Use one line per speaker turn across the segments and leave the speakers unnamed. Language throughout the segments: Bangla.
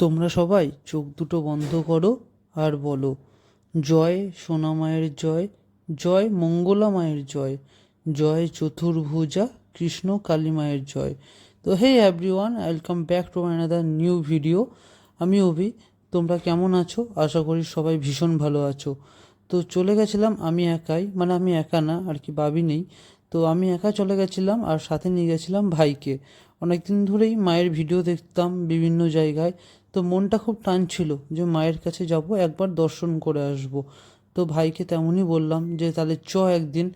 তোমরা সবাই চোখ দুটো বন্ধ করো আর বলো, জয় সোনা মায়ের জয় জয় মঙ্গলা মায়ের জয় জয় চতুর্ভুজা কৃষ্ণ কালী মায়ের জয়। তো hey everyone welcome back to another new video আমি অভি, তোমরা কেমন আছো? আশা করি সবাই ভীষণ ভালো আছো। তো চলে গেছিলাম আমি একাই মানে আমি একা না, আর কি বাবি নেই। তো আমি একা চলে গেছিলাম আর সাথে নিয়ে গেছিলাম ভাইকে। অনেকদিন ধরেই মায়ের ভিডিও দেখতাম বিভিন্ন জায়গায়। তো মনটা খুব টান ছিল যে মায়ের কাছে যাব, একবার দর্শন করে আসব। তো ভাইকে তেমনই বললাম যে, তাহলে চ একদিন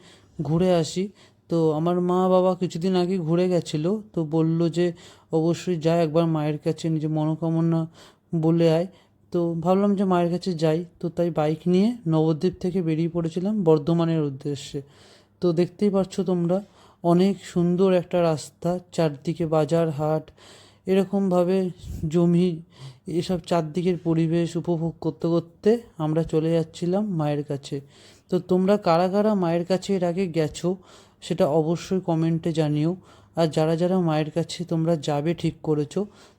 ঘুরে আসি। তো আমার মা বাবা কিছুদিন আগে ঘুরে গেছিল, তো বলল যে, অবশ্যই যা, একবার মায়ের কাছে নিজের মনোকামনা বলে আয়। তো ভাবলাম যে মায়ের কাছে যাই, তো তাই বাইক নিয়ে নবদ্বীপ থেকে বেরিয়ে পড়েছিলাম বর্ধমানের উদ্দেশ্যে। তো দেখতেই পাচ্ছ তোমরা, অনেক সুন্দর একটা রাস্তা, চারদিকে বাজার হাট এরকমভাবে জমি, এসব চারদিকের পরিবেশ উপভোগ করতে করতে আমরা চলে যাচ্ছিলাম মায়ের কাছে। তো তোমরা কারা কারা মায়ের কাছে এর আগে গেছো সেটা অবশ্যই কমেন্টে জানিও। আর যারা যারা মায়ের কাছে তোমরা যাবে ঠিক করেছ,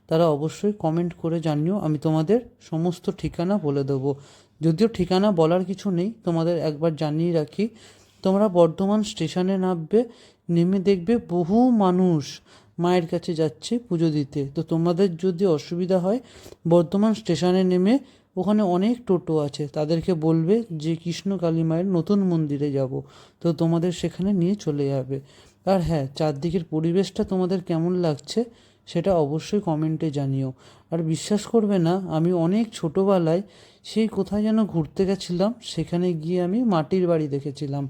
তারা অবশ্যই কমেন্ট করে জানিও। আমি তোমাদের সমস্ত ঠিকানা বলে দেবো। যদিও ঠিকানা বলার কিছু নেই, তোমাদের একবার জানিয়ে রাখি। তোমরা বর্ধমান স্টেশনে নামবে, নেমে দেখবে বহু মানুষ। মায়ের কাছে যাচ্ছে পুজো দিতে। তো তোমাদের যদি অসুবিধা হয়, বর্ধমান স্টেশনে নেমে ওখানে অনেক টোটো আছে, তাদেরকে বলবে যে কৃষ্ণ কালী মায়ের নতুন মন্দিরে যাব। তো তোমাদের সেখানে নিয়ে চলে যাবে। আর হ্যাঁ চারদিকের পরিবেশটা তোমাদের কেমন লাগছে সেটা অবশ্যই কমেন্টে জানিও। আর বিশ্বাস করবে না, আমি অনেক ছোটোবেলায় সেই কোথায় যেন ঘুরতে গেছিলাম, সেখানে গিয়ে আমি মাটির বাড়ি দেখেছিলাম।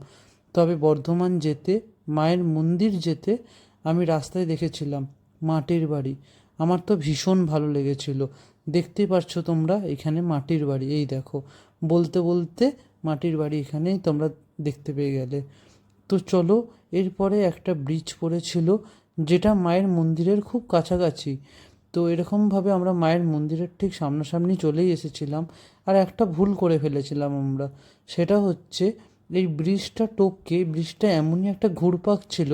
তবে বর্ধমান যেতে, মায়ের মন্দির যেতে আমি রাস্তায় দেখেছিলাম, মাটির বাড়ি। আমার তো ভীষণ ভালো লেগেছিল। দেখতেই পারছ তোমরা, এখানে মাটির বাড়ি। এই দেখো, বলতে বলতে মাটির বাড়ি এখানেই তোমরা দেখতে পেয়ে গেলে। তো চলো, এরপরে একটা ব্রিজ পড়েছিল, যেটা মায়ের মন্দিরের খুব কাছাকাছি। তো এরকমভাবে আমরা মায়ের মন্দিরের ঠিক সামনাসামনি চলেই এসেছিলাম, আর একটা ভুল করে ফেলেছিলাম আমরা। সেটা হচ্ছে, এই ব্রিজটা টপকে, ব্রিজটা এমনই একটা ঘুরপাক ছিল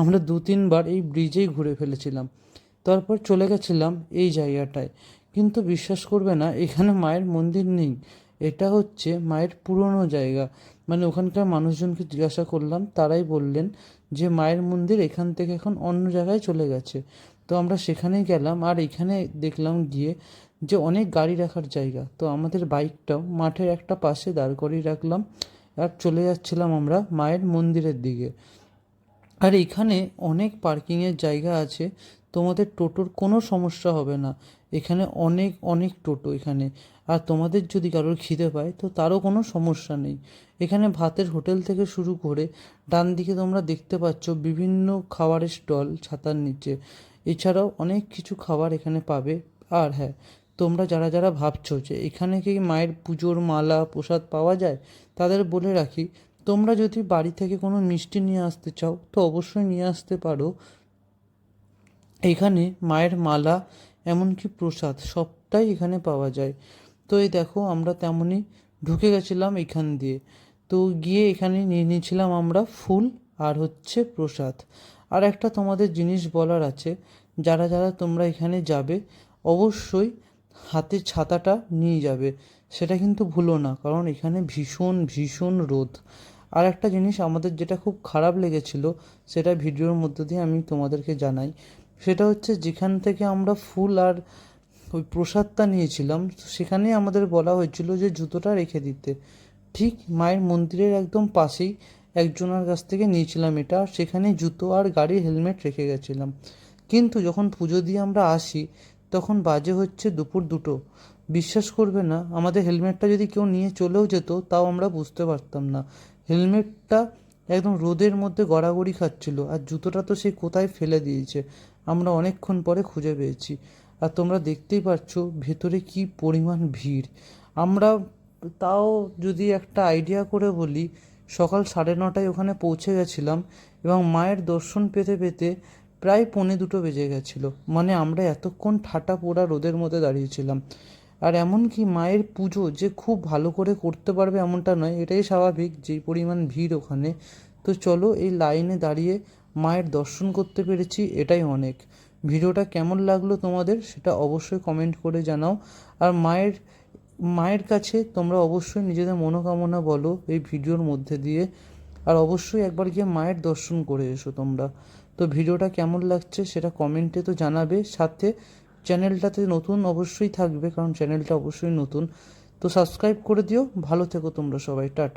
আমরা দু তিনবার এই ব্রিজেই ঘুরে ফেলেছিলাম। তারপর চলে গেছিলাম এই জায়গাটায়। কিন্তু বিশ্বাস করবে না, এখানে মায়ের মন্দির নেই। এটা হচ্ছে মায়ের পুরনো জায়গা। মানে ওখানকার মানুষজনকে জিজ্ঞাসা করলাম, তারাই বললেন যে মায়ের মন্দির এখান থেকে এখন অন্য জায়গায় চলে গেছে। তো আমরা সেখানেই গেলাম আর এখানে দেখলাম গিয়ে যে অনেক গাড়ি রাখার জায়গা। তো আমাদের বাইকটাও মাঠের একটা পাশে দাঁড় করিয়ে রাখলাম আর চলে যাচ্ছিলাম আমরা মায়ের মন্দিরের দিকে। আর এখানে অনেক পার্কিংয়ের জায়গা আছে, তোমাদের টোটোর কোনো সমস্যা হবে না। এখানে অনেক অনেক টোটো এখানে। আর তোমাদের যদি কারোর খিদে পায়, তো তারও কোনো সমস্যা নেই। এখানে ভাতের হোটেল থেকে শুরু করে ডান দিকে তোমরা দেখতে পাচ্ছ বিভিন্ন খাবারের স্টল ছাতার নিচে। এছাড়াও অনেক কিছু খাবার এখানে পাবে। আর হ্যাঁ তোমরা যারা যারা ভাবছ যে এখানে কি মায়ের পুজোর মালা, প্রসাদ পাওয়া যায়, তাদের বলে রাখি তোমরা যদি বাড়ি থেকে কোনো মিষ্টি নিয়ে আসতে চাও, তো অবশ্যই নিয়ে আসতে পারো। এখানে মায়ের মালা, এমনকি প্রসাদ সবটাই এখানে পাওয়া যায়। তো এই দেখো, আমরা তেমনই ঢুকে গেছিলাম এখান দিয়ে। তো গিয়ে এখানে নিয়ে নিয়েছিলাম আমরা ফুল আর হচ্ছে প্রসাদ। আর একটা তোমাদের জিনিস বলার আছে, যারা যারা তোমরা এখানে যাবে, অবশ্যই হাতে ছাতাটা নিয়ে যাবে। সেটা কিন্তু ভুলো না, কারণ এখানে ভীষণ ভীষণ রোদ। আর একটা জিনিস আমাদের যেটা খুব খারাপ লেগেছিল, সেটা ভিডিওর মধ্য দিয়ে আমি তোমাদেরকে জানাই। সেটা হচ্ছে যেখান থেকে আমরা ফুল আর ওই প্রসাদটা নিয়েছিলাম, সেখানেই আমাদের বলা হয়েছিল যে জুতোটা রেখে দিতে। ঠিক মায়ের মন্দিরের একদম পাশেই একজনের কাছ থেকে নিয়েছিলাম এটা, আর সেখানে জুতো আর গাড়ির হেলমেট রেখে গেছিলাম। কিন্তু যখন পুজো দিয়ে আমরা আসি, তখন বাজে হচ্ছে দুপুর দুটো। বিশ্বাস করবে না। আমাদের হেলমেটটা যদি কেউ নিয়ে চলেও যেত, তাও আমরা বুঝতে পারতাম না। হেলমেটটা একদম রোদের মধ্যে গড়াগড়ি খাচ্ছিল, আর জুতোটা তো সে কোথায় ফেলে দিয়েছে? আমরা অনেকক্ষণ পরে খুঁজে পেয়েছি। আর তোমরা দেখতেই পাচ্ছ ভেতরে কি পরিমাণ ভিড়। আমরা তাও যদি একটা আইডিয়া করে বলি, সকাল সাড়ে নটায় ওখানে পৌঁছে গেছিলাম এবং মায়ের দর্শন পেতে পেতে প্রায় পৌনে দুটো বেজে গেছিল। মানে আমরা এতক্ষণ ঠাটা পোড়া রোদের মধ্যে দাঁড়িয়েছিলাম। আর এমনকি মায়ের পুজো যে খুব ভালো করে করতে পারবে এমনটা নয়, এটাই স্বাভাবিক, যেই পরিমাণ ভিড় ওখানে। তো চলো এই লাইনে দাঁড়িয়ে মায়ের দর্শন করতে পেরেছি, এটাই অনেক। ভিডিওটা কেমন লাগল তোমাদের সেটা অবশ্যই কমেন্ট করে জানাও। আর মায়ের মায়ের কাছে তোমরা অবশ্যই নিজেদের মনোকামনা বলো এই ভিডিওর মধ্যে দিয়ে। আর অবশ্যই একবার গিয়ে মায়ের দর্শন করে এসো তোমরা। তো ভিডিওটা কেমন লাগছে সেটা কমেন্টে তো জানাবে। সাথে চ্যানেলটাতে নতুন অবশ্যই থাকবে, কারণ চ্যানেলটা অবশ্যই নতুন। তো সাবস্ক্রাইব করে দিও। ভালো থেকো তোমরা সবাই। টাটা।